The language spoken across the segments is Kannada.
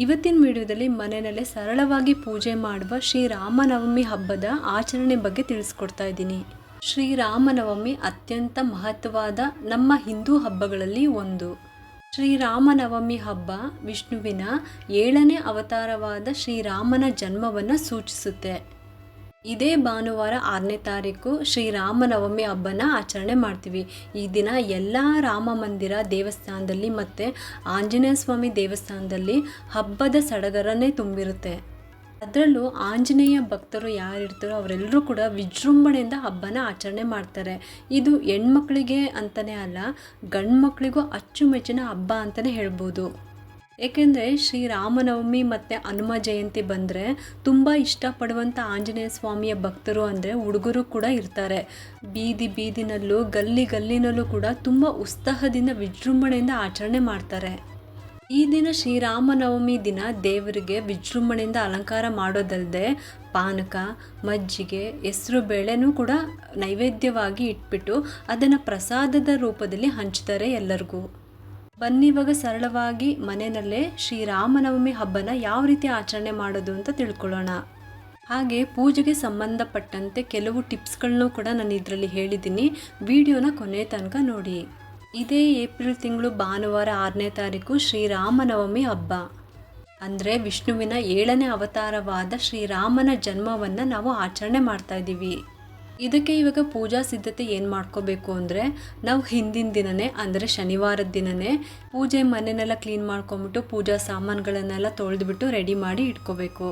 ಇವತ್ತಿನ ವಿಡಿಯೋದಲ್ಲಿ ಮನೆಯಲ್ಲೇ ಸರಳವಾಗಿ ಪೂಜೆ ಮಾಡುವ ಶ್ರೀರಾಮನವಮಿ ಹಬ್ಬದ ಆಚರಣೆ ಬಗ್ಗೆ ತಿಳಿಸ್ಕೊಡ್ತಾ ಇದ್ದೀನಿ. ಶ್ರೀರಾಮನವಮಿ ಅತ್ಯಂತ ಮಹತ್ವವಾದ ನಮ್ಮ ಹಿಂದೂ ಹಬ್ಬಗಳಲ್ಲಿ ಒಂದು. ಶ್ರೀರಾಮನವಮಿ ಹಬ್ಬ ವಿಷ್ಣುವಿನ ಏಳನೇ ಅವತಾರವಾದ ಶ್ರೀರಾಮನ ಜನ್ಮವನ್ನು ಸೂಚಿಸುತ್ತೆ. ಇದೇ ಭಾನುವಾರ ಆರನೇ ತಾರೀಕು ಶ್ರೀರಾಮನವಮಿ ಹಬ್ಬನ ಆಚರಣೆ ಮಾಡ್ತೀವಿ. ಈ ದಿನ ಎಲ್ಲ ರಾಮ ಮಂದಿರ ದೇವಸ್ಥಾನದಲ್ಲಿ ಮತ್ತು ಆಂಜನೇಯ ಸ್ವಾಮಿ ದೇವಸ್ಥಾನದಲ್ಲಿ ಹಬ್ಬದ ಸಡಗರನೇ ತುಂಬಿರುತ್ತೆ. ಅದರಲ್ಲೂ ಆಂಜನೇಯ ಭಕ್ತರು ಯಾರಿರ್ತಾರೋ ಅವರೆಲ್ಲರೂ ಕೂಡ ವಿಜೃಂಭಣೆಯಿಂದ ಹಬ್ಬನ ಆಚರಣೆ ಮಾಡ್ತಾರೆ. ಇದು ಹೆಣ್ಮಕ್ಳಿಗೆ ಅಂತಲೇ ಅಲ್ಲ ಗಂಡು ಮಕ್ಕಳಿಗೂ ಅಚ್ಚುಮೆಚ್ಚಿನ ಹಬ್ಬ ಅಂತಲೇ ಹೇಳ್ಬೋದು. ಏಕೆಂದರೆ ಶ್ರೀರಾಮನವಮಿ ಮತ್ತು ಹನುಮ ಜಯಂತಿ ಬಂದರೆ ತುಂಬ ಇಷ್ಟಪಡುವಂಥ ಆಂಜನೇಯ ಸ್ವಾಮಿಯ ಭಕ್ತರು ಅಂದರೆ ಹುಡುಗರು ಕೂಡ ಇರ್ತಾರೆ. ಬೀದಿ ಬೀದಿನಲ್ಲೂ ಗಲ್ಲಿ ಗಲ್ಲಿನಲ್ಲೂ ಕೂಡ ತುಂಬ ಉತ್ಸಾಹದಿಂದ ವಿಜೃಂಭಣೆಯಿಂದ ಆಚರಣೆ ಮಾಡ್ತಾರೆ. ಈ ದಿನ ಶ್ರೀರಾಮನವಮಿ ದಿನ ದೇವರಿಗೆ ವಿಜೃಂಭಣೆಯಿಂದ ಅಲಂಕಾರ ಮಾಡೋದಲ್ಲದೆ ಪಾನಕ, ಮಜ್ಜಿಗೆ, ಹೆಸರು ಬೇಳೆನೂ ಕೂಡ ನೈವೇದ್ಯವಾಗಿ ಇಟ್ಬಿಟ್ಟು ಅದನ್ನು ಪ್ರಸಾದದ ರೂಪದಲ್ಲಿ ಹಂಚ್ತಾರೆ ಎಲ್ಲರಿಗೂ. ಬನ್ನಿ ಇವಾಗ ಸರಳವಾಗಿ ಮನೆಯಲ್ಲೇ ಶ್ರೀರಾಮನವಮಿ ಹಬ್ಬನ ಯಾವ ರೀತಿ ಆಚರಣೆ ಮಾಡೋದು ಅಂತ ತಿಳ್ಕೊಳ್ಳೋಣ. ಹಾಗೆ ಪೂಜೆಗೆ ಸಂಬಂಧಪಟ್ಟಂತೆ ಕೆಲವು ಟಿಪ್ಸ್ಗಳನ್ನೂ ಕೂಡ ನಾನು ಇದರಲ್ಲಿ ಹೇಳಿದ್ದೀನಿ. ವಿಡಿಯೋನ ಕೊನೆ ತನಕ ನೋಡಿ. ಇದೇ ಏಪ್ರಿಲ್ ತಿಂಗಳು ಭಾನುವಾರ ಆರನೇ ತಾರೀಕು ಶ್ರೀರಾಮನವಮಿ ಹಬ್ಬ. ಅಂದರೆ ವಿಷ್ಣುವಿನ ಏಳನೇ ಅವತಾರವಾದ ಶ್ರೀರಾಮನ ಜನ್ಮವನ್ನು ನಾವು ಆಚರಣೆ ಮಾಡ್ತಾ ಇದ್ದೀವಿ. ಇದಕ್ಕೆ ಇವಾಗ ಪೂಜಾ ಸಿದ್ಧತೆ ಏನು ಮಾಡ್ಕೋಬೇಕು ಅಂದರೆ ನಾವು ಹಿಂದಿನ ದಿನನೇ, ಅಂದರೆ ಶನಿವಾರದ ದಿನನೇ ಪೂಜೆ ಮನೆನೆಲ್ಲ ಕ್ಲೀನ್ ಮಾಡ್ಕೊಂಬಿಟ್ಟು ಪೂಜಾ ಸಾಮಾನುಗಳನ್ನೆಲ್ಲ ತೊಳೆದ್ಬಿಟ್ಟು ರೆಡಿ ಮಾಡಿ ಇಟ್ಕೋಬೇಕು.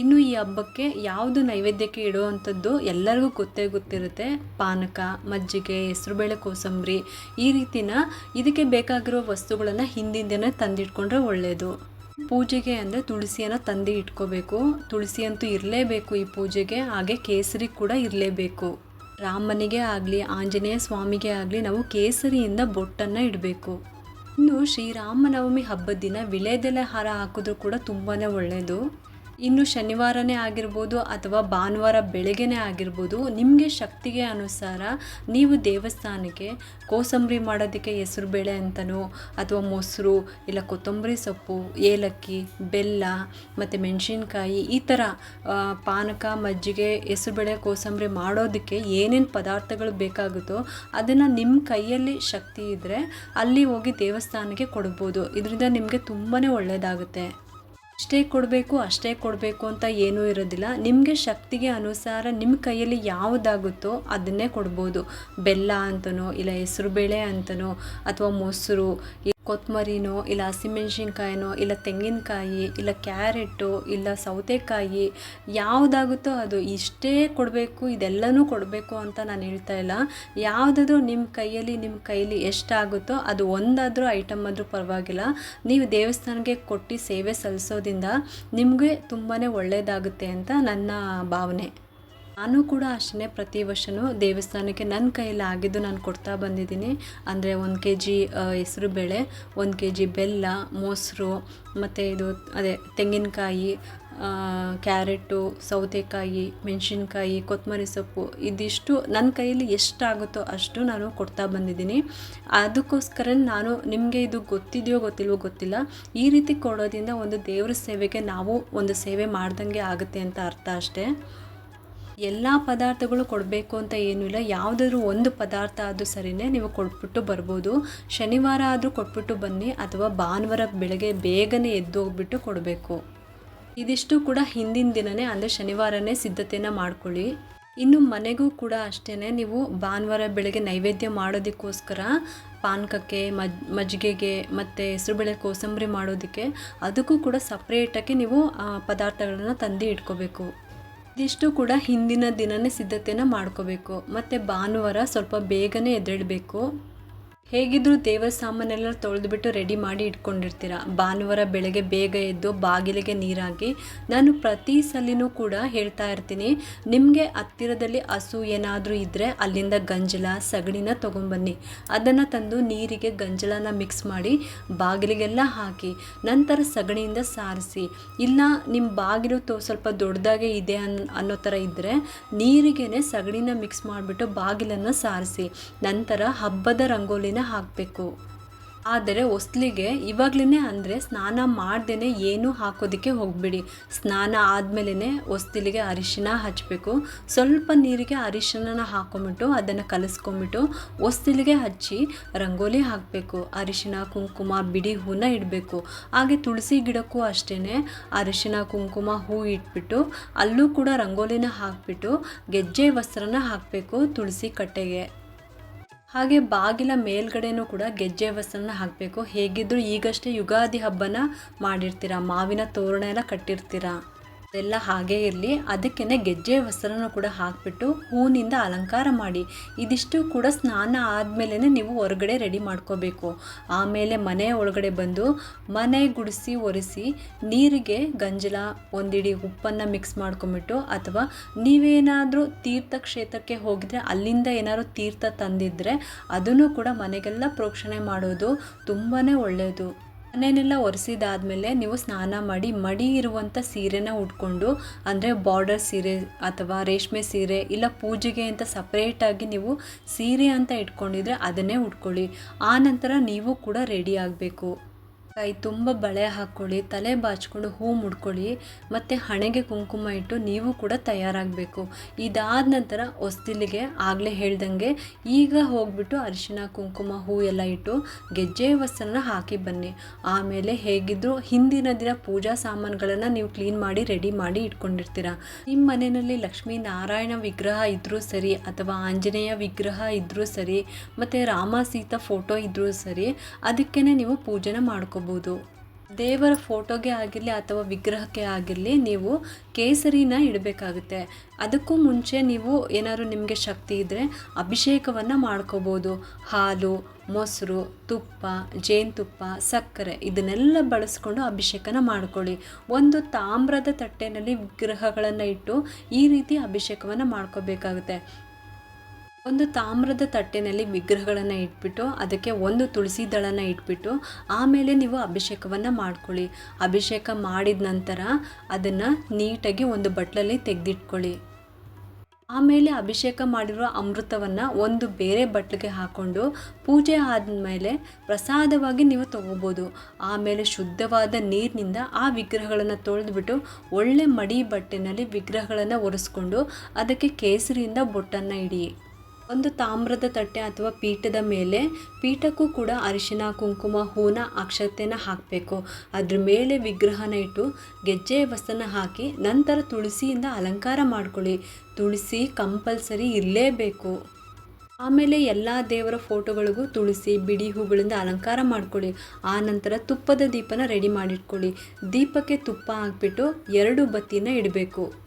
ಇನ್ನು ಈ ಹಬ್ಬಕ್ಕೆ ಯಾವುದು ನೈವೇದ್ಯಕ್ಕೆ ಇಡುವಂಥದ್ದು ಎಲ್ಲರಿಗೂ ಗೊತ್ತೇ ಗೊತ್ತಿರುತ್ತೆ. ಪಾನಕ, ಮಜ್ಜಿಗೆ, ಹೆಸರುಬೇಳೆ, ಕೋಸಂಬರಿ ಈ ರೀತಿನ ಇದಕ್ಕೆ ಬೇಕಾಗಿರೋ ವಸ್ತುಗಳನ್ನು ಹಿಂದಿನ ದಿನ ತಂದಿಟ್ಕೊಂಡ್ರೆ ಒಳ್ಳೆಯದು ಪೂಜೆಗೆ ಅಂದರೆ ತುಳಸಿಯನ್ನು ತಂದು ಇಟ್ಕೋಬೇಕು. ತುಳಸಿ ಅಂತೂ ಇರಲೇಬೇಕು ಈ ಪೂಜೆಗೆ, ಹಾಗೆ ಕೇಸರಿ ಕೂಡ ಇರಲೇಬೇಕು. ರಾಮನಿಗೆ ಆಗಲಿ, ಆಂಜನೇಯ ಸ್ವಾಮಿಗೆ ಆಗಲಿ ನಾವು ಕೇಸರಿಯಿಂದ ಬೊಟ್ಟನ್ನು ಇಡಬೇಕು. ಇನ್ನು ಶ್ರೀರಾಮನವಮಿ ಹಬ್ಬದ ದಿನ ವಿಳೆದೆಲೆ ಹಾರ ಹಾಕಿದ್ರೂ ಕೂಡ ತುಂಬಾ ಒಳ್ಳೆಯದು ಇನ್ನು ಶನಿವಾರನೇ ಆಗಿರ್ಬೋದು ಅಥವಾ ಭಾನುವಾರ ಬೆಳಗ್ಗೆನೇ ಆಗಿರ್ಬೋದು, ನಿಮಗೆ ಶಕ್ತಿಗೆ ಅನುಸಾರ ನೀವು ದೇವಸ್ಥಾನಕ್ಕೆ ಕೋಸಂಬರಿ ಮಾಡೋದಕ್ಕೆ ಹೆಸರು ಬೇಳೆ ಅಂತನೋ, ಅಥವಾ ಮೊಸರು, ಇಲ್ಲ ಕೊತ್ತಂಬರಿ ಸೊಪ್ಪು, ಏಲಕ್ಕಿ, ಬೆಲ್ಲ, ಮತ್ತು ಮೆಣಸಿನ್ಕಾಯಿ, ಈ ಥರ ಪಾನಕ, ಮಜ್ಜಿಗೆ ಹೆಸರುಬೇಳೆ ಕೋಸಂಬರಿ ಮಾಡೋದಕ್ಕೆ ಏನೇನು ಪದಾರ್ಥಗಳು ಬೇಕಾಗುತ್ತೋ ಅದನ್ನು ನಿಮ್ಮ ಕೈಯಲ್ಲಿ ಶಕ್ತಿ ಇದ್ದರೆ ಅಲ್ಲಿ ಹೋಗಿ ದೇವಸ್ಥಾನಕ್ಕೆ ಕೊಡ್ಬೋದು. ಇದರಿಂದ ನಿಮಗೆ ತುಂಬಾ ಒಳ್ಳೆಯದಾಗುತ್ತೆ ಇಷ್ಟೇ ಕೊಡಬೇಕು, ಅಷ್ಟೇ ಕೊಡಬೇಕು ಅಂತ ಏನೂ ಇರೋದಿಲ್ಲ. ನಿಮಗೆ ಶಕ್ತಿಗೆ ಅನುಸಾರ ನಿಮ್ಮ ಕೈಯಲ್ಲಿ ಯಾವುದಾಗುತ್ತೋ ಅದನ್ನೇ ಕೊಡ್ಬೋದು. ಬೆಲ್ಲ ಅಂತನೋ, ಇಲ್ಲ ಹೆಸರುಬೇಳೆ ಅಂತನೋ, ಅಥವಾ ಮೊಸರು ಕೊತ್ತಂಬರಿನೋ ಇಲ್ಲ ಹಸಿಮೆಣ್ಸಿನ್ಕಾಯಿನೋ, ಇಲ್ಲ ತೆಂಗಿನಕಾಯಿ, ಇಲ್ಲ ಕ್ಯಾರೆಟು, ಇಲ್ಲ ಸೌತೆಕಾಯಿ, ಯಾವುದಾಗುತ್ತೋ ಅದು ಇಷ್ಟೇ ಕೊಡಬೇಕು, ಇದೆಲ್ಲನೂ ಕೊಡಬೇಕು ಅಂತ ನಾನು ಹೇಳ್ತಾ ಇಲ್ಲ. ಯಾವುದಾದ್ರೂ ನಿಮ್ಮ ಕೈಯಲ್ಲಿ ನಿಮ್ಮ ಕೈಯಲ್ಲಿ ಎಷ್ಟಾಗುತ್ತೋ ಅದು ಒಂದಾದರೂ ಐಟಮ್ ಆದರೂ ಪರವಾಗಿಲ್ಲ. ನೀವು ದೇವಸ್ಥಾನಕ್ಕೆ ಕೊಟ್ಟು ಸೇವೆ ಸಲ್ಲಿಸೋದ್ರಿಂದ ನಿಮಗೆ ತುಂಬಾ ಒಳ್ಳೆಯದಾಗುತ್ತೆ ಅಂತ ನನ್ನ ಭಾವನೆ. ನಾನು ಕೂಡ ಅಷ್ಟೇ ಪ್ರತಿ ವರ್ಷವೂ ದೇವಸ್ಥಾನಕ್ಕೆ ನನ್ನ ಕೈಯಲ್ಲಿ ಆಗಿದ್ದು ನಾನು ಕೊಡ್ತಾ ಬಂದಿದ್ದೀನಿ. ಅಂದರೆ ಒಂದು ಕೆ ಜಿ ಹೆಸರು ಬೇಳೆ, ಒಂದು ಕೆ ಜಿ ಬೆಲ್ಲ, ಮೊಸರು, ಮತ್ತು ಇದು ಅದೇ ತೆಂಗಿನಕಾಯಿ ಕ್ಯಾರೆಟು, ಸೌತೆಕಾಯಿ, ಮೆಣಸಿನ್ಕಾಯಿ, ಕೊತ್ತಂಬರಿ ಸೊಪ್ಪು ಇದಿಷ್ಟು ನನ್ನ ಕೈಯಲ್ಲಿ ಎಷ್ಟಾಗುತ್ತೋ ಅಷ್ಟು ನಾನು ಕೊಡ್ತಾ ಬಂದಿದ್ದೀನಿ. ಅದಕ್ಕೋಸ್ಕರ ನಾನು ನಿಮಗೆ ಇದು ಗೊತ್ತಿದೆಯೋ ಗೊತ್ತಿಲ್ವೋ ಗೊತ್ತಿಲ್ಲ. ಈ ರೀತಿ ಕೊಡೋದ್ರಿಂದ ಒಂದು ದೇವರ ಸೇವೆಗೆ ನಾವು ಒಂದು ಸೇವೆ ಮಾಡ್ದಂಗೆ ಆಗುತ್ತೆ ಅಂತ ಅರ್ಥ ಅಷ್ಟೇ. ಎಲ್ಲ ಪದಾರ್ಥಗಳು ಕೊಡಬೇಕು ಅಂತ ಏನೂ ಇಲ್ಲ. ಯಾವುದಾದ್ರೂ ಒಂದು ಪದಾರ್ಥ ಆದರೂ ಸರಿನೇ ನೀವು ಕೊಟ್ಬಿಟ್ಟು ಬರ್ಬೋದು. ಶನಿವಾರ ಆದರೂ ಕೊಟ್ಬಿಟ್ಟು ಬನ್ನಿ ಅಥವಾ ಭಾನುವಾರ ಬೆಳಗ್ಗೆ ಬೇಗನೆ ಎದ್ದು ಹೋಗ್ಬಿಟ್ಟು ಕೊಡಬೇಕು. ಇದಿಷ್ಟು ಕೂಡ ಹಿಂದಿನ ದಿನವೇ ಅಂದರೆ ಶನಿವಾರನೇ ಸಿದ್ಧತೆಯನ್ನು ಮಾಡ್ಕೊಳ್ಳಿ. ಇನ್ನು ಮನೆಗೂ ಕೂಡ ಅಷ್ಟೇ ನೀವು ಭಾನುವಾರ ಬೆಳಗ್ಗೆ ನೈವೇದ್ಯ ಮಾಡೋದಕ್ಕೋಸ್ಕರ ಪಾನಕಕ್ಕೆ, ಮಜ್, ಮಜ್ಜಿಗೆಗೆ ಮತ್ತು ಹೆಸರುಬೇಳೆ ಕೋಸಂಬರಿ ಮಾಡೋದಕ್ಕೆ, ಅದಕ್ಕೂ ಕೂಡ ಸಪ್ರೇಟಾಗಿ ನೀವು ಪದಾರ್ಥಗಳನ್ನು ತಂದು ಇಟ್ಕೋಬೇಕು. ಇದಿಷ್ಟು ಕೂಡ ಹಿಂದಿನ ದಿನನೇ ಸಿದ್ಧತೆಯನ್ನು ಮಾಡ್ಕೋಬೇಕು. ಮತ್ತು ಭಾನುವಾರ ಸ್ವಲ್ಪ ಬೇಗನೆ ಎದ್ದೇಳಬೇಕು. ಹೇಗಿದ್ರೂ ದೇವರ ಸಾಮಾನೆಲ್ಲ ತೊಳೆದ್ಬಿಟ್ಟು ರೆಡಿ ಮಾಡಿ ಇಟ್ಕೊಂಡಿರ್ತೀರ? ಭಾನುವಾರ ಬೆಳಗ್ಗೆ ಬೇಗ ಎದ್ದು ಬಾಗಿಲಿಗೆ ನೀರಾಗಿ ನಾನು ಪ್ರತಿ ಸಲಿನೂ ಕೂಡ ಹೇಳ್ತಾ ಇರ್ತೀನಿ, ನಿಮಗೆ ಹತ್ತಿರದಲ್ಲಿ ಹಸು ಏನಾದರೂ ಇದ್ದರೆ ಅಲ್ಲಿಂದ ಗಂಜಲ, ಸಗಣಿನ ತೊಗೊಂಬನ್ನಿ. ಅದನ್ನು ತಂದು ನೀರಿಗೆ ಗಂಜಲನ ಮಿಕ್ಸ್ ಮಾಡಿ ಬಾಗಿಲಿಗೆಲ್ಲ ಹಾಕಿ, ನಂತರ ಸಗಣಿಯಿಂದ ಸಾರಿಸಿ. ಇಲ್ಲ ನಿಮ್ಮ ಬಾಗಿಲು ತೋ, ಸ್ವಲ್ಪ ದೊಡ್ಡದಾಗೆ ಇದೆ ಅನ್, ಅನ್ನೋ ಥರ ಇದ್ದರೆ ನೀರಿಗೇ ಸಗಣಿನ ಮಿಕ್ಸ್ ಮಾಡಿಬಿಟ್ಟು ಬಾಗಿಲನ್ನು ಸಾರಿಸಿ. ನಂತರ ಹಬ್ಬದ ರಂಗೋಲಿನ ಹಾಕಬೇಕು. ಆದರೆ ಹೊಸ್ಲಿಗೆ ಇವಾಗಲೇ ಅಂದರೆ ಸ್ನಾನ ಮಾಡ್ದೇ ಏನೂ ಹಾಕೋದಕ್ಕೆ ಹೋಗಬೇಡಿ. ಸ್ನಾನ ಆದಮೇಲೆ ಹೊಸ್ತಿಲಿಗೆ ಅರಿಶಿನ ಹಚ್ಚಬೇಕು ಸ್ವಲ್ಪ ನೀರಿಗೆ ಅರಿಶಿನ ಹಾಕೊಂಬಿಟ್ಟು ಅದನ್ನು ಕಲಸ್ಕೊಂಬಿಟ್ಟು ಹೊಸ್ತಿಲಿಗೆ ಹಚ್ಚಿ ರಂಗೋಲಿ ಹಾಕಬೇಕು. ಅರಿಶಿನ, ಕುಂಕುಮ, ಬಿಡಿ ಹೂನ ಇಡಬೇಕು. ಹಾಗೆ ತುಳಸಿ ಗಿಡಕ್ಕೂ ಅಷ್ಟೇ ಅರಿಶಿನ, ಕುಂಕುಮ ಹೂ ಇಟ್ಬಿಟ್ಟು ಅಲ್ಲೂ ಕೂಡ ರಂಗೋಲಿನ ಹಾಕಿಬಿಟ್ಟು ಗೆಜ್ಜೆ, ವಸ್ತ್ರನ ಹಾಕಬೇಕು ತುಳಸಿ ಕಟ್ಟೆಗೆ. ಹಾಗೆ ಬಾಗಿಲ ಮೇಲ್ಗಡೆನೂ ಕೂಡ ಗೆಜ್ಜೆ ವಸ್ತ್ರನ ಹಾಕಬೇಕು. ಹೇಗಿದ್ದರೂ ಈಗಷ್ಟೇ ಯುಗಾದಿ ಹಬ್ಬನ ಮಾಡಿರ್ತೀರ? ಮಾವಿನ ತೋರಣ ಎಲ್ಲ ಕಟ್ಟಿರ್ತೀರ? ಅದೆಲ್ಲ ಹಾಗೇ ಇರಲಿ. ಅದಕ್ಕೇ ಗೆಜ್ಜೆ ವಸ್ತ್ರನೂ ಕೂಡ ಹಾಕಿಬಿಟ್ಟು ಹೂವಿನಿಂದ ಅಲಂಕಾರ ಮಾಡಿ. ಇದಿಷ್ಟು ಕೂಡ ಸ್ನಾನ ಆದಮೇಲೆ ನೀವು ಹೊರಗಡೆ ರೆಡಿ ಮಾಡ್ಕೋಬೇಕು. ಆಮೇಲೆ ಮನೆ ಒಳಗಡೆ ಬಂದು ಮನೆ ಗುಡಿಸಿ ಒರೆಸಿ ನೀರಿಗೆ ಗಂಜಲ, ಒಂದಿಡಿ ಉಪ್ಪನ್ನು ಮಿಕ್ಸ್ ಮಾಡ್ಕೊಂಬಿಟ್ಟು ಅಥವಾ ನೀವೇನಾದರೂ ತೀರ್ಥ ಕ್ಷೇತ್ರಕ್ಕೆ ಹೋಗಿದ್ರೆ ಅಲ್ಲಿಂದ ಏನಾದರೂ ತೀರ್ಥ ತಂದಿದ್ದರೆ ಅದನ್ನು ಕೂಡ ಮನೆಗೆಲ್ಲ ಪ್ರೋಕ್ಷಣೆ ಮಾಡೋದು ತುಂಬಾ ಒಳ್ಳೆಯದು ಮನೆಯನ್ನೆಲ್ಲ ಒರೆಸಿದಾದ್ಮೇಲೆ ನೀವು ಸ್ನಾನ ಮಾಡಿ ಮಡಿ ಇರುವಂಥ ಸೀರೆನ ಉಟ್ಕೊಂಡು, ಅಂದರೆ ಬಾರ್ಡರ್ ಸೀರೆ ಅಥವಾ ರೇಷ್ಮೆ ಸೀರೆ ಇಲ್ಲ ಪೂಜೆಗೆ ಅಂತ ಸಪ್ರೇಟಾಗಿ ನೀವು ಸೀರೆ ಅಂತ ಇಟ್ಕೊಂಡಿದ್ರೆ ಅದನ್ನೇ ಉಟ್ಕೊಳ್ಳಿ. ಆ ನಂತರ ನೀವು ಕೂಡ ರೆಡಿ ಆಗಬೇಕು. ಕೈ ತುಂಬ ಬಳೆ ಹಾಕ್ಕೊಳ್ಳಿ, ತಲೆ ಬಾಚ್ಕೊಂಡು ಹೂ ಮುಡ್ಕೊಳ್ಳಿ, ಮತ್ತು ಹಣೆಗೆ ಕುಂಕುಮ ಇಟ್ಟು ನೀವು ಕೂಡ ತಯಾರಾಗಬೇಕು. ಇದಾದ ನಂತರ ಹೊಸ್ತಿಲಿಗೆ ಆಗಲೇ ಹೇಳ್ದಂಗೆ ಈಗ ಹೋಗ್ಬಿಟ್ಟು ಅರಿಶಿನ ಕುಂಕುಮ, ಹೂ ಎಲ್ಲ ಇಟ್ಟು ಗೆಜ್ಜೆ ವಸ್ತ್ರನ ಹಾಕಿ ಬನ್ನಿ. ಆಮೇಲೆ ಹೇಗಿದ್ರು ಹಿಂದಿನ ದಿನ ಪೂಜಾ ಸಾಮಾನುಗಳನ್ನು ನೀವು ಕ್ಲೀನ್ ಮಾಡಿ, ರೆಡಿ ಮಾಡಿ ಇಟ್ಕೊಂಡಿರ್ತೀರ. ನಿಮ್ಮ ಮನೆಯಲ್ಲಿ ಲಕ್ಷ್ಮೀ ನಾರಾಯಣ ವಿಗ್ರಹ ಇದ್ದರೂ ಸರಿ ಅಥವಾ ಆಂಜನೇಯ ವಿಗ್ರಹ ಇದ್ದರೂ ಸರಿ, ಮತ್ತು ರಾಮ ಸೀತಾ ಫೋಟೋ ಇದ್ದರೂ ಸರಿ ಅದಕ್ಕೇ ನೀವು ಪೂಜೆನ ಮಾಡ್ಕೋಬೋದು ದೇವರ ಫೋಟೋಗೆ ಆಗಿರಲಿ ಅಥವಾ ವಿಗ್ರಹಕ್ಕೆ ಆಗಿರಲಿ ನೀವು ಕೇಸರಿನ ಇಡಬೇಕಾಗುತ್ತೆ. ಅದಕ್ಕೂ ಮುಂಚೆ ನೀವು ಏನಾದರೂ ನಿಮಗೆ ಶಕ್ತಿ ಇದ್ದರೆ ಅಭಿಷೇಕವನ್ನು ಮಾಡ್ಕೋಬೋದು ಹಾಲು, ಮೊಸರು, ತುಪ್ಪ, ಜೇನುತುಪ್ಪ, ಸಕ್ಕರೆ ಇದನ್ನೆಲ್ಲ ಬಳಸ್ಕೊಂಡು ಅಭಿಷೇಕನ ಮಾಡ್ಕೊಳ್ಳಿ. ಒಂದು ತಾಮ್ರದ ತಟ್ಟೆನಲ್ಲಿ ವಿಗ್ರಹಗಳನ್ನು ಇಟ್ಟು ಈ ರೀತಿ ಅಭಿಷೇಕವನ್ನು ಮಾಡ್ಕೋಬೇಕಾಗುತ್ತೆ. ಒಂದು ತಾಮ್ರದ ತಟ್ಟೆನಲ್ಲಿ ವಿಗ್ರಹಗಳನ್ನು ಇಟ್ಬಿಟ್ಟು, ಅದಕ್ಕೆ ಒಂದು ತುಳಸಿ ದಳನ ಇಟ್ಬಿಟ್ಟು, ಆಮೇಲೆ ನೀವು ಅಭಿಷೇಕವನ್ನು ಮಾಡ್ಕೊಳ್ಳಿ. ಅಭಿಷೇಕ ಮಾಡಿದ ನಂತರ ಅದನ್ನು ನೀಟಾಗಿ ಒಂದು ಬಟ್ಲಲ್ಲಿ ತೆಗೆದಿಟ್ಕೊಳ್ಳಿ. ಆಮೇಲೆ ಅಭಿಷೇಕ ಮಾಡಿರುವ ಅಮೃತವನ್ನು ಒಂದು ಬೇರೆ ಬಟ್ಲಿಗೆ ಹಾಕ್ಕೊಂಡು ಪೂಜೆ ಆದಮೇಲೆ ಪ್ರಸಾದವಾಗಿ ನೀವು ತಗೋಬೋದು. ಆಮೇಲೆ ಶುದ್ಧವಾದ ನೀರಿನಿಂದ ಆ ವಿಗ್ರಹಗಳನ್ನು ತೊಳೆದುಬಿಟ್ಟು, ಒಳ್ಳೆ ಮಡಿ ಬಟ್ಟೆನಲ್ಲಿ ವಿಗ್ರಹಗಳನ್ನು ಒರೆಸ್ಕೊಂಡು, ಅದಕ್ಕೆ ಕೇಸರಿಯಿಂದ ಬೊಟ್ಟನ್ನು ಇಡಿ. ಒಂದು ತಾಮ್ರದ ತಟ್ಟೆ ಅಥವಾ ಪೀಠದ ಮೇಲೆ ಪೀಠಕ್ಕೂ ಕೂಡ ಅರಿಶಿನ, ಕುಂಕುಮ ಹೂನ ಅಕ್ಷತೆನ ಹಾಕಬೇಕು. ಅದ್ರ ಮೇಲೆ ವಿಗ್ರಹನ ಇಟ್ಟು ಗೆಜ್ಜೆ ವಸ್ತನ ಹಾಕಿ ನಂತರ ತುಳಸಿಯಿಂದ ಅಲಂಕಾರ ಮಾಡ್ಕೊಳ್ಳಿ. ತುಳಸಿ ಕಂಪಲ್ಸರಿ ಇರಲೇಬೇಕು. ಆಮೇಲೆ ಎಲ್ಲ ದೇವರ ಫೋಟೋಗಳಿಗೂ ತುಳಸಿ, ಬಿಡಿ ಹೂಗಳಿಂದ ಅಲಂಕಾರ ಮಾಡ್ಕೊಳ್ಳಿ. ಆ ನಂತರ ತುಪ್ಪದ ದೀಪನ ರೆಡಿ ಮಾಡಿಟ್ಕೊಳ್ಳಿ. ದೀಪಕ್ಕೆ ತುಪ್ಪ ಹಾಕ್ಬಿಟ್ಟು ಎರಡು ಬತ್ತಿನ ಇಡಬೇಕು.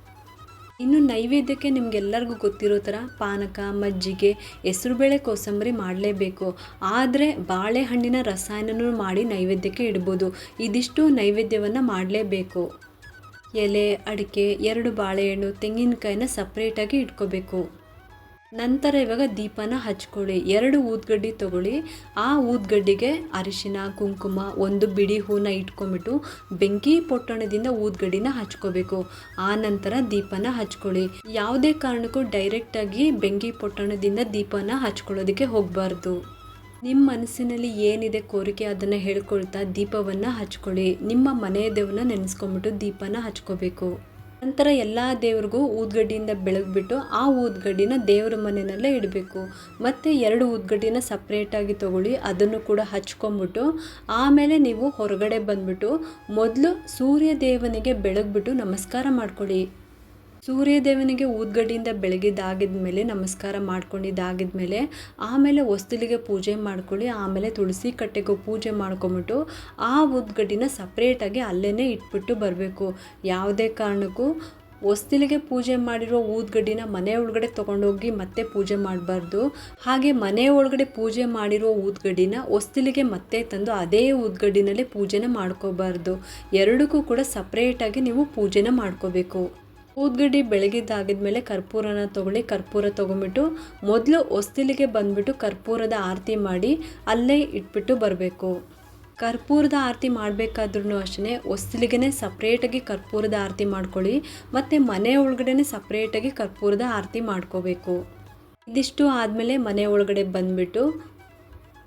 ಇನ್ನು ನೈವೇದ್ಯಕ್ಕೆ ನಿಮಗೆಲ್ಲರಿಗೂ ಗೊತ್ತಿರೋ ಥರ ಪಾನಕ, ಮಜ್ಜಿಗೆ ಹೆಸರುಬೇಳೆ ಕೋಸಂಬರಿ ಮಾಡಲೇಬೇಕು. ಆದರೆ ಬಾಳೆಹಣ್ಣಿನ ರಸಾಯನನೂ ಮಾಡಿ ನೈವೇದ್ಯಕ್ಕೆ ಇಡ್ಬೋದು. ಇದಿಷ್ಟು ನೈವೇದ್ಯವನ್ನು ಮಾಡಲೇಬೇಕು. ಎಲೆ, ಅಡಿಕೆ, ಎರಡು ಬಾಳೆಹಣ್ಣು, ತೆಂಗಿನಕಾಯಿನ ಸಪ್ರೇಟಾಗಿ ಇಟ್ಕೋಬೇಕು. ನಂತರ ಇವಾಗ ದೀಪನ ಹಚ್ಕೊಳ್ಳಿ. ಎರಡು ಊದ್ಗಡ್ಡಿ ತಗೊಳ್ಳಿ. ಆ ಊದ್ಗಡ್ಡಿಗೆ ಅರಿಶಿನ, ಕುಂಕುಮ, ಒಂದು ಬಿಡಿ ಹೂನ ಇಟ್ಕೊಂಬಿಟ್ಟು ಬೆಂಕಿ ಪೊಟ್ಟಣದಿಂದ ಊದ್ಗಡ್ಡಿನ ಹಚ್ಕೋಬೇಕು. ಆ ನಂತರ ದೀಪನ ಹಚ್ಕೊಳ್ಳಿ. ಯಾವುದೇ ಕಾರಣಕ್ಕೂ ಡೈರೆಕ್ಟಾಗಿ ಬೆಂಕಿ ಪೊಟ್ಟಣದಿಂದ ದೀಪನ ಹಚ್ಕೊಳ್ಳೋದಕ್ಕೆ ಹೋಗಬಾರ್ದು. ನಿಮ್ಮ ಮನಸ್ಸಿನಲ್ಲಿ ಏನಿದೆ ಕೋರಿಕೆ ಅದನ್ನು ಹೇಳ್ಕೊಳ್ತಾ ದೀಪವನ್ನು ಹಚ್ಕೊಳ್ಳಿ. ನಿಮ್ಮ ಮನೆಯ ದೇವನ ನೆನೆಸ್ಕೊಂಬಿಟ್ಟು ದೀಪನ ಹಚ್ಕೋಬೇಕು. ನಂತರ ಎಲ್ಲ ದೇವ್ರಿಗೂ ಊದ್ಗಡ್ಡಿಯಿಂದ ಬೆಳಗ್ಬಿಟ್ಟು ಆ ಊದ್ಗಡ್ಡಿನ ದೇವ್ರ ಮನೆಯಲ್ಲೇ ಇಡಬೇಕು. ಮತ್ತು ಎರಡು ಊದ್ಗಡ್ಡಿನ ಸಪ್ರೇಟಾಗಿ ತೊಗೊಳ್ಳಿ, ಅದನ್ನು ಕೂಡ ಹಚ್ಕೊಂಬಿಟ್ಟು ಆಮೇಲೆ ನೀವು ಹೊರಗಡೆ ಬಂದುಬಿಟ್ಟು ಮೊದಲು ಸೂರ್ಯ ದೇವನಿಗೆ ಬೆಳಗ್ಬಿಟ್ಟು ನಮಸ್ಕಾರ ಮಾಡ್ಕೊಳ್ಳಿ. ಸೂರ್ಯದೇವನಿಗೆ ಊದ್ಗಡ್ಡಿಯಿಂದ ಬೆಳಗಿದ್ದಾಗಿದ ಮೇಲೆ, ನಮಸ್ಕಾರ ಮಾಡ್ಕೊಂಡಿದ್ದಾಗಿದ ಮೇಲೆ ಆಮೇಲೆ ಹೊಸ್ತಿಲಿಗೆ ಪೂಜೆ ಮಾಡ್ಕೊಳ್ಳಿ, ಆಮೇಲೆ ತುಳಸಿ ಕಟ್ಟೆಗೂ ಪೂಜೆ ಮಾಡ್ಕೊಂಬಿಟ್ಟು ಆ ಊದ್ಗಡ್ಡಿನ ಸಪ್ರೇಟಾಗಿ ಅಲ್ಲೇ ಇಟ್ಬಿಟ್ಟು ಬರಬೇಕು. ಯಾವುದೇ ಕಾರಣಕ್ಕೂ ಹೊಸ್ತಿಲಿಗೆ ಪೂಜೆ ಮಾಡಿರೋ ಊದ್ಗಡ್ಡಿನ ಮನೆ ಒಳಗಡೆ ತೊಗೊಂಡೋಗಿ ಮತ್ತೆ ಪೂಜೆ ಮಾಡಬಾರ್ದು. ಹಾಗೆ ಮನೆ ಒಳಗಡೆ ಪೂಜೆ ಮಾಡಿರೋ ಊದ್ಗಡ್ಡಿನ ಹೊಸ್ತಿಲಿಗೆ ಮತ್ತೆ ತಂದು ಅದೇ ಊದ್ಗಡ್ಡಿನಲ್ಲೇ ಪೂಜೆನ ಮಾಡ್ಕೋಬಾರ್ದು. ಎರಡಕ್ಕೂ ಕೂಡ ಸಪ್ರೇಟಾಗಿ ನೀವು ಪೂಜೆನ ಮಾಡ್ಕೋಬೇಕು. ಊದ್ಗಡ್ಡಿ ಬೆಳಗಿದ್ದಾಗಿದ್ಮೇಲೆ ಕರ್ಪೂರನ ತೊಗೊಳ್ಳಿ, ಕರ್ಪೂರ ತೊಗೊಂಬಿಟ್ಟು ಮೊದಲು ಹೊಸ್ತಿಲಿಗೆ ಬಂದುಬಿಟ್ಟು ಕರ್ಪೂರದ ಆರತಿ ಮಾಡಿ ಅಲ್ಲೇ ಇಟ್ಬಿಟ್ಟು ಬರಬೇಕು. ಕರ್ಪೂರದ ಆರತಿ ಮಾಡಬೇಕಾದ್ರೂ ಅಷ್ಟೇ ಹೊಸ್ತಿಲಿಗೆ ಸಪ್ರೇಟಾಗಿ ಕರ್ಪೂರದ ಆರತಿ ಮಾಡ್ಕೊಳ್ಳಿ, ಮತ್ತು ಮನೆ ಒಳಗಡೆ ಸಪ್ರೇಟಾಗಿ ಕರ್ಪೂರದ ಆರತಿ ಮಾಡ್ಕೋಬೇಕು. ಇದಿಷ್ಟು ಆದಮೇಲೆ ಮನೆ ಒಳಗಡೆ ಬಂದುಬಿಟ್ಟು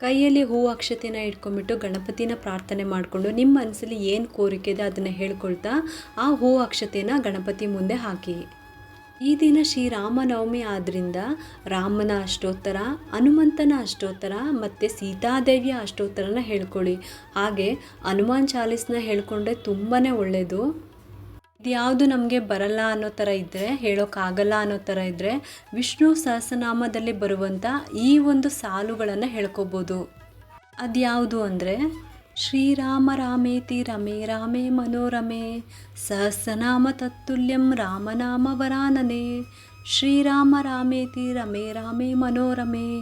ಕೈಯಲ್ಲಿ ಹೂ ಅಕ್ಷತೆನ ಇಟ್ಕೊಂಡ್ಬಿಟ್ಟು ಗಣಪತಿನ ಪ್ರಾರ್ಥನೆ ಮಾಡಿಕೊಂಡು ನಿಮ್ಮ ಮನಸ್ಸಲ್ಲಿ ಏನು ಕೋರಿಕೆ ಇದೆ ಅದನ್ನು ಹೇಳ್ಕೊಳ್ತಾ ಆ ಹೂ ಅಕ್ಷತೆನ ಗಣಪತಿ ಮುಂದೆ ಹಾಕಿ. ಈ ದಿನ ಶ್ರೀರಾಮನವಮಿ ಆದ್ದರಿಂದ ರಾಮನ ಅಷ್ಟೋತ್ತರ, ಹನುಮಂತನ ಅಷ್ಟೋತ್ತರ ಮತ್ತು ಸೀತಾದೇವಿಯ ಅಷ್ಟೋತ್ತರನ ಹೇಳ್ಕೊಳ್ಳಿ. ಹಾಗೆ ಹನುಮಾನ್ ಚಾಲೀಸ್ನ ಹೇಳ್ಕೊಂಡ್ರೆ ತುಂಬಾ ಒಳ್ಳೆಯದು ಇದ್ಯಾವುದು ನಮಗೆ ಬರಲ್ಲ ಅನ್ನೋ ಥರ ಇದ್ದರೆ ಹೇಳೋಕ್ಕಾಗಲ್ಲ ಅನ್ನೋ ಥರ ಇದ್ದರೆ ವಿಷ್ಣು ಸಹಸ್ರನಾಮದಲ್ಲಿ ಬರುವಂಥ ಈ ಒಂದು ಸಾಲುಗಳನ್ನು ಹೇಳ್ಕೊಬೋದು. ಅದ್ಯಾವುದು ಅಂದರೆ, ಶ್ರೀರಾಮ ರಾಮೇತಿ ರಮೇ ರಾಮೇ ಮನೋರಮೇ, ಸಹಸ್ರನಾಮ ತತ್ತುಲ್ಯಂ ರಾಮನಾಮ ವರಾನನೆ ಶ್ರೀರಾಮ ರಾಮೇತಿ ರಮೇ ರಾಮೇ ಮನೋರಮೆ,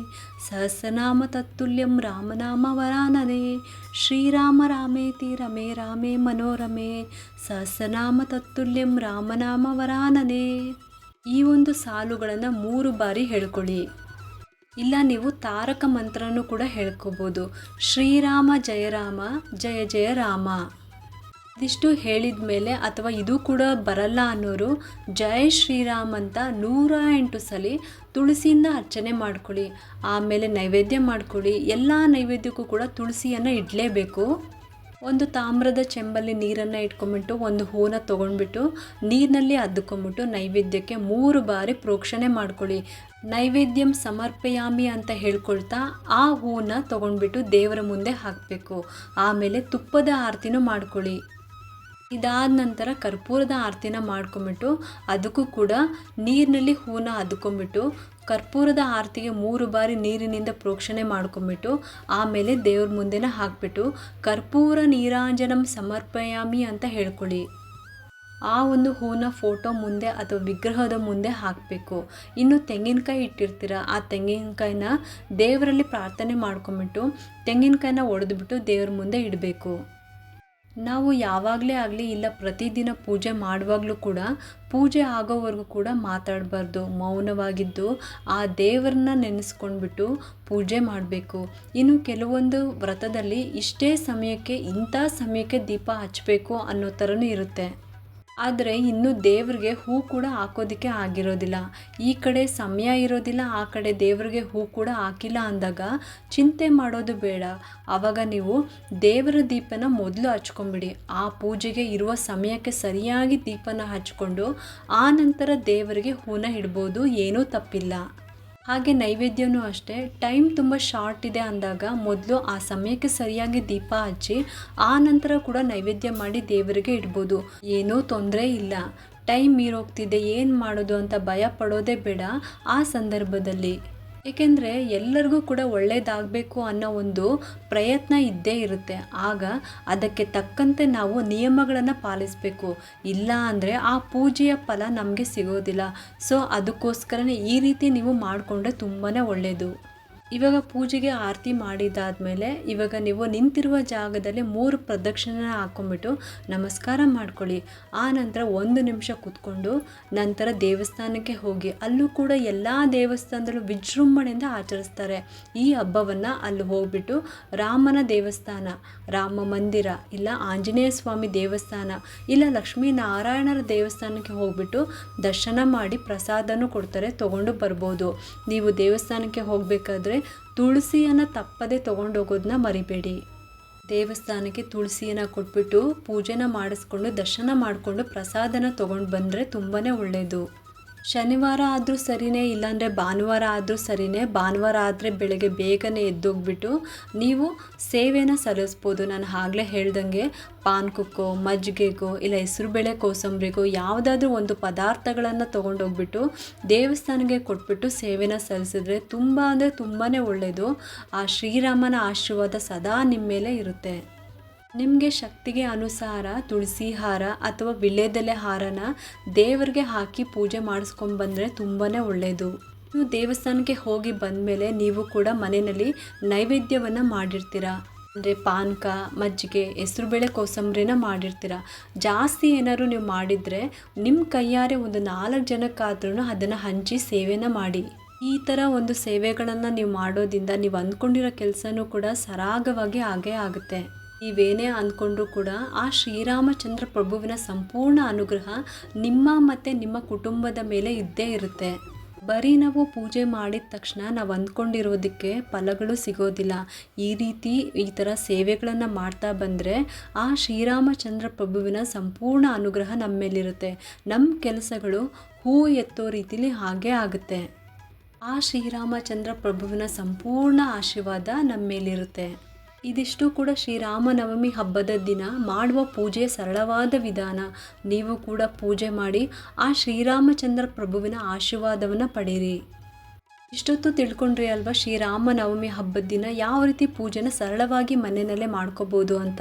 ಸಹಸ್ರನಾಮ ತತ್ತುಲ್ಯಂ ರಾಮನಾಮ ವರಾನನೆ ಶ್ರೀರಾಮ ರಾಮೇತಿ ರಮೇ ರಾಮೇ ಮನೋರಮೆ, ಸಹಸ್ರನಾಮ ತತ್ತುಲ್ಯಂ ರಾಮನಾಮ ವರಾನನೆ ಈ ಒಂದು ಸಾಲುಗಳನ್ನು ಮೂರು ಬಾರಿ ಹೇಳ್ಕೊಳ್ಳಿ. ಇಲ್ಲ, ನೀವು ತಾರಕ ಮಂತ್ರನೂ ಕೂಡ ಹೇಳ್ಕೋಬೋದು. ಶ್ರೀರಾಮ ಜಯ ರಾಮ, ಜಯ ಜಯ ರಾಮ. ಇದಿಷ್ಟು ಹೇಳಿದ ಮೇಲೆ ಅಥವಾ ಇದು ಕೂಡ ಬರಲ್ಲ ಅನ್ನೋರು ಜಯ ಶ್ರೀರಾಮ್ ಅಂತ ನೂರ ಎಂಟು ಸಲ ತುಳಸಿಯಿಂದ ಅರ್ಚನೆ ಮಾಡ್ಕೊಳ್ಳಿ. ಆಮೇಲೆ ನೈವೇದ್ಯ ಮಾಡ್ಕೊಳ್ಳಿ. ಎಲ್ಲ ನೈವೇದ್ಯಕ್ಕೂ ಕೂಡ ತುಳಸಿಯನ್ನು ಇಡಲೇಬೇಕು. ಒಂದು ತಾಮ್ರದ ಚೆಂಬಲ್ಲಿ ನೀರನ್ನು ಇಟ್ಕೊಂಬಿಟ್ಟು, ಒಂದು ಹೂನ ತೊಗೊಂಡ್ಬಿಟ್ಟು, ನೀರಿನಲ್ಲಿ ಅದ್ದುಕೊಂಬಿಟ್ಟು ನೈವೇದ್ಯಕ್ಕೆ ಮೂರು ಬಾರಿ ಪ್ರೋಕ್ಷಣೆ ಮಾಡ್ಕೊಳ್ಳಿ. ನೈವೇದ್ಯಂ ಸಮರ್ಪಯಾಮಿ ಅಂತ ಹೇಳ್ಕೊಳ್ತಾ ಆ ಹೂನ ತೊಗೊಂಡ್ಬಿಟ್ಟು ದೇವರ ಮುಂದೆ ಹಾಕಬೇಕು. ಆಮೇಲೆ ತುಪ್ಪದ ಆರತಿನೂ ಮಾಡ್ಕೊಳ್ಳಿ. ಇದಾದ ನಂತರ ಕರ್ಪೂರದ ಆರತಿನ ಮಾಡ್ಕೊಂಬಿಟ್ಟು ಅದಕ್ಕೂ ಕೂಡ ನೀರಿನಲ್ಲಿ ಹೂನ ಅದ್ಕೊಂಬಿಟ್ಟು ಕರ್ಪೂರದ ಆರತಿಗೆ ಮೂರು ಬಾರಿ ನೀರಿನಿಂದ ಪ್ರೋಕ್ಷಣೆ ಮಾಡ್ಕೊಂಬಿಟ್ಟು ಆಮೇಲೆ ದೇವ್ರ ಮುಂದೆನ ಹಾಕ್ಬಿಟ್ಟು ಕರ್ಪೂರ ನೀರಾಂಜನಂ ಸಮರ್ಪಯಾಮಿ ಅಂತ ಹೇಳ್ಕೊಳ್ಳಿ. ಆ ಒಂದು ಹೂನ ಫೋಟೋ ಮುಂದೆ ಅಥವಾ ವಿಗ್ರಹದ ಮುಂದೆ ಹಾಕಬೇಕು. ಇನ್ನು ತೆಂಗಿನಕಾಯಿ ಇಟ್ಟಿರ್ತೀರ, ಆ ತೆಂಗಿನಕಾಯಿನ ದೇವರಲ್ಲಿ ಪ್ರಾರ್ಥನೆ ಮಾಡ್ಕೊಂಬಿಟ್ಟು ತೆಂಗಿನಕಾಯಿನ ಒಡೆದ್ಬಿಟ್ಟು ದೇವ್ರ ಮುಂದೆ ಇಡಬೇಕು. ನಾವು ಯಾವಾಗಲೇ ಆಗಲಿ ಇಲ್ಲ ಪ್ರತಿದಿನ ಪೂಜೆ ಮಾಡುವಾಗಲೂ ಕೂಡ ಪೂಜೆ ಆಗೋವರೆಗೂ ಕೂಡ ಮಾತಾಡಬಾರ್ದು, ಮೌನವಾಗಿದ್ದು ಆ ದೇವರನ್ನ ನೆನೆಸ್ಕೊಂಡ್ಬಿಟ್ಟು ಪೂಜೆ ಮಾಡಬೇಕು. ಇನ್ನು ಕೆಲವೊಂದು ವ್ರತದಲ್ಲಿ ಇಷ್ಟೇ ಸಮಯಕ್ಕೆ ಇಂಥ ಸಮಯಕ್ಕೆ ದೀಪ ಹಚ್ಚಬೇಕು ಅನ್ನೋ ಥರನೂ ಇರುತ್ತೆ. ಆದರೆ ಇನ್ನು ದೇವರಿಗೆ ಹೂ ಕೂಡ ಹಾಕೋದಕ್ಕೆ ಆಗಿರೋದಿಲ್ಲ. ಈ ಕಡೆ ಸಮಯ ಇರೋದಿಲ್ಲ, ಆ ಕಡೆ ದೇವರಿಗೆ ಹೂ ಕೂಡ ಹಾಕಿಲ್ಲ ಅಂದಾಗ ಚಿಂತೆ ಮಾಡೋದು ಬೇಡ. ಆವಾಗ ನೀವು ದೇವರ ದೀಪನ ಮೊದಲು ಹಚ್ಕೊಂಬಿಡಿ. ಆ ಪೂಜೆಗೆ ಇರುವ ಸಮಯಕ್ಕೆ ಸರಿಯಾಗಿ ದೀಪನ ಹಚ್ಕೊಂಡು ಆ ನಂತರ ದೇವರಿಗೆ ಹೂನ ಇಡ್ಬೋದು, ಏನೂ ತಪ್ಪಿಲ್ಲ. ಹಾಗೆ ನೈವೇದ್ಯನೂ ಅಷ್ಟೇ. ಟೈಮ್ ತುಂಬ ಶಾರ್ಟ್ ಇದೆ ಅಂದಾಗ ಮೊದಲು ಆ ಸಮಯಕ್ಕೆ ಸರಿಯಾಗಿ ದೀಪ ಹಚ್ಚಿ, ಆ ನಂತರ ಕೂಡ ನೈವೇದ್ಯ ಮಾಡಿ ದೇವರಿಗೆ ಇಡ್ಬೋದು. ಏನೂ ತೊಂದರೆ ಇಲ್ಲ. ಟೈಮ್ ಮೀರೋಗ್ತಿದೆ, ಏನು ಮಾಡೋದು ಅಂತ ಭಯ ಪಡೋದೇ ಬೇಡ ಆ ಸಂದರ್ಭದಲ್ಲಿ. ಏಕೆಂದರೆ ಎಲ್ಲರಿಗೂ ಕೂಡ ಒಳ್ಳೆಯದಾಗಬೇಕು ಅನ್ನೋ ಒಂದು ಪ್ರಯತ್ನ ಇದ್ದೇ ಇರುತ್ತೆ. ಆಗ ಅದಕ್ಕೆ ತಕ್ಕಂತೆ ನಾವು ನಿಯಮಗಳನ್ನು ಪಾಲಿಸಬೇಕು. ಇಲ್ಲ ಅಂದರೆ ಆ ಪೂಜೆಯ ಫಲ ನಮಗೆ ಸಿಗೋದಿಲ್ಲ. ಸೊ, ಅದಕ್ಕೋಸ್ಕರನೇ ಈ ರೀತಿ ನೀವು ಮಾಡಿಕೊಂಡ್ರೆ ತುಂಬಾ ಒಳ್ಳೆಯದು ಇವಾಗ ಪೂಜೆಗೆ ಆರತಿ ಮಾಡಿದಾದ್ಮೇಲೆ ಇವಾಗ ನೀವು ನಿಂತಿರುವ ಜಾಗದಲ್ಲಿ ಮೂರು ಪ್ರದಕ್ಷಿಣೆ ಹಾಕ್ಕೊಂಬಿಟ್ಟು ನಮಸ್ಕಾರ ಮಾಡ್ಕೊಳ್ಳಿ. ಆ ನಂತರ ಒಂದು ನಿಮಿಷ ಕೂತ್ಕೊಂಡು ನಂತರ ದೇವಸ್ಥಾನಕ್ಕೆ ಹೋಗಿ ಅಲ್ಲೂ ಕೂಡ ಎಲ್ಲ ದೇವಸ್ಥಾನದಲ್ಲೂ ವಿಜೃಂಭಣೆಯಿಂದ ಆಚರಿಸ್ತಾರೆ. ಈ ಹಬ್ಬವನ್ನು ಅಲ್ಲಿ ಹೋಗ್ಬಿಟ್ಟು ರಾಮನ ದೇವಸ್ಥಾನ, ರಾಮ ಮಂದಿರ ಇಲ್ಲ ಆಂಜನೇಯ ಸ್ವಾಮಿ ದೇವಸ್ಥಾನ ಇಲ್ಲ ಲಕ್ಷ್ಮೀನಾರಾಯಣರ ದೇವಸ್ಥಾನಕ್ಕೆ ಹೋಗ್ಬಿಟ್ಟು ದರ್ಶನ ಮಾಡಿ ಪ್ರಸಾದನೂ ಕೊಡ್ತಾರೆ, ತೊಗೊಂಡು ಬರ್ಬೋದು. ನೀವು ದೇವಸ್ಥಾನಕ್ಕೆ ಹೋಗಬೇಕಾದ್ರೆ ತುಳಸಿಯನ್ನು ತಪ್ಪದೆ ತೊಗೊಂಡೋಗೋದನ್ನ ಮರಿಬೇಡಿ. ದೇವಸ್ಥಾನಕ್ಕೆ ತುಳಸಿಯನ್ನು ಕೊಟ್ಬಿಟ್ಟು ಪೂಜೆನ ಮಾಡಿಸ್ಕೊಂಡು ದರ್ಶನ ಮಾಡಿಕೊಂಡು ಪ್ರಸಾದನ ತೊಗೊಂಡು ಬಂದರೆ ತುಂಬಾ ಒಳ್ಳೆಯದು ಶನಿವಾರ ಆದರೂ ಸರಿಯೇ ಇಲ್ಲಾಂದರೆ ಭಾನುವಾರ ಆದರೂ ಸರಿಯೇ ಭಾನುವಾರ ಆದರೆ ಬೆಳಗ್ಗೆ ಬೇಗನೆ ಎದ್ದೋಗ್ಬಿಟ್ಟು ನೀವು ಸೇವೆನ ಸಲ್ಲಿಸ್ಬೋದು. ನಾನು ಆಗಲೇ ಹೇಳ್ದಂಗೆ ಪಾನ್ಕಕ್ಕೋ ಮಜ್ಜಿಗೆಗೋ, ಇಲ್ಲ ಹೆಸರುಬೇಳೆ ಕೋಸಂಬರಿಗೋ ಯಾವುದಾದ್ರೂ ಒಂದು ಪದಾರ್ಥಗಳನ್ನು ತೊಗೊಂಡೋಗ್ಬಿಟ್ಟು ದೇವಸ್ಥಾನಕ್ಕೆ ಕೊಟ್ಬಿಟ್ಟು ಸೇವೆನ ಸಲ್ಲಿಸಿದ್ರೆ ತುಂಬ ಅಂದರೆ ತುಂಬಾ ಒಳ್ಳೆಯದು ಆ ಶ್ರೀರಾಮನ ಆಶೀರ್ವಾದ ಸದಾ ನಿಮ್ಮ ಮೇಲೆ ಇರುತ್ತೆ. ನಿಮಗೆ ಶಕ್ತಿಗೆ ಅನುಸಾರ ತುಳಸಿ ಹಾರ ಅಥವಾ ವಿಳ್ಯದೆಲೆ ಹಾರನ ದೇವರಿಗೆ ಹಾಕಿ ಪೂಜೆ ಮಾಡಿಸ್ಕೊಂಡ್ಬಂದರೆ ತುಂಬಾ ಒಳ್ಳೆಯದು ನೀವು ದೇವಸ್ಥಾನಕ್ಕೆ ಹೋಗಿ ಬಂದಮೇಲೆ ನೀವು ಕೂಡ ಮನೆಯಲ್ಲಿ ನೈವೇದ್ಯವನ್ನು ಮಾಡಿರ್ತೀರ? ಅಂದರೆ ಪಾನಕ, ಮಜ್ಜಿಗೆ ಹೆಸ್ರುಬೇಳೆ ಕೋಸಂಬರಿನ ಮಾಡಿರ್ತೀರ? ಜಾಸ್ತಿ ಏನಾದ್ರು ನೀವು ಮಾಡಿದರೆ ನಿಮ್ಮ ಕೈಯಾರೆ ಒಂದು ನಾಲ್ಕು ಜನಕ್ಕಾದ್ರೂ ಅದನ್ನು ಹಂಚಿ ಸೇವೆನ ಮಾಡಿ. ಈ ಥರ ಒಂದು ಸೇವೆಗಳನ್ನು ನೀವು ಮಾಡೋದ್ರಿಂದ ನೀವು ಅಂದ್ಕೊಂಡಿರೋ ಕೆಲಸನೂ ಕೂಡ ಸರಾಗವಾಗಿ ಆಗೇ ಆಗುತ್ತೆ. ನೀವೇನೇ ಅಂದ್ಕೊಂಡ್ರೂ ಕೂಡ ಆ ಶ್ರೀರಾಮಚಂದ್ರ ಪ್ರಭುವಿನ ಸಂಪೂರ್ಣ ಅನುಗ್ರಹ ನಿಮ್ಮ ಮತ್ತು ನಿಮ್ಮ ಕುಟುಂಬದ ಮೇಲೆ ಇದ್ದೇ ಇರುತ್ತೆ. ಬರೀ ನಾವು ಪೂಜೆ ಮಾಡಿದ ತಕ್ಷಣ ನಾವು ಅಂದ್ಕೊಂಡಿರೋದಕ್ಕೆ ಫಲಗಳು ಸಿಗೋದಿಲ್ಲ. ಈ ರೀತಿ ಈ ಥರ ಸೇವೆಗಳನ್ನು ಮಾಡ್ತಾ ಬಂದರೆ ಆ ಶ್ರೀರಾಮಚಂದ್ರ ಪ್ರಭುವಿನ ಸಂಪೂರ್ಣ ಅನುಗ್ರಹ ನಮ್ಮ ಮೇಲಿರುತ್ತೆ. ನಮ್ಮ ಕೆಲಸಗಳು ಹೂ ಎತ್ತೋ ರೀತಿಲಿ ಹಾಗೇ ಆಗುತ್ತೆ. ಆ ಶ್ರೀರಾಮಚಂದ್ರ ಪ್ರಭುವಿನ ಸಂಪೂರ್ಣ ಆಶೀರ್ವಾದ ನಮ್ಮ ಮೇಲಿರುತ್ತೆ. ಇದಿಷ್ಟು ಕೂಡ ಶ್ರೀರಾಮನವಮಿ ಹಬ್ಬದ ದಿನ ಮಾಡುವ ಪೂಜೆ ಸರಳವಾದ ವಿಧಾನ. ನೀವು ಕೂಡ ಪೂಜೆ ಮಾಡಿ ಆ ಶ್ರೀರಾಮಚಂದ್ರ ಪ್ರಭುವಿನ ಆಶೀರ್ವಾದವನ್ನು ಪಡೀರಿ ಇಷ್ಟೊತ್ತು ತಿಳ್ಕೊಂಡ್ರಿ ಅಲ್ವಾ ಶ್ರೀರಾಮನವಮಿ ಹಬ್ಬದ ದಿನ ಯಾವ ರೀತಿ ಪೂಜೆನ ಸರಳವಾಗಿ ಮನೆಯಲ್ಲೇ ಮಾಡ್ಕೋಬೋದು ಅಂತ?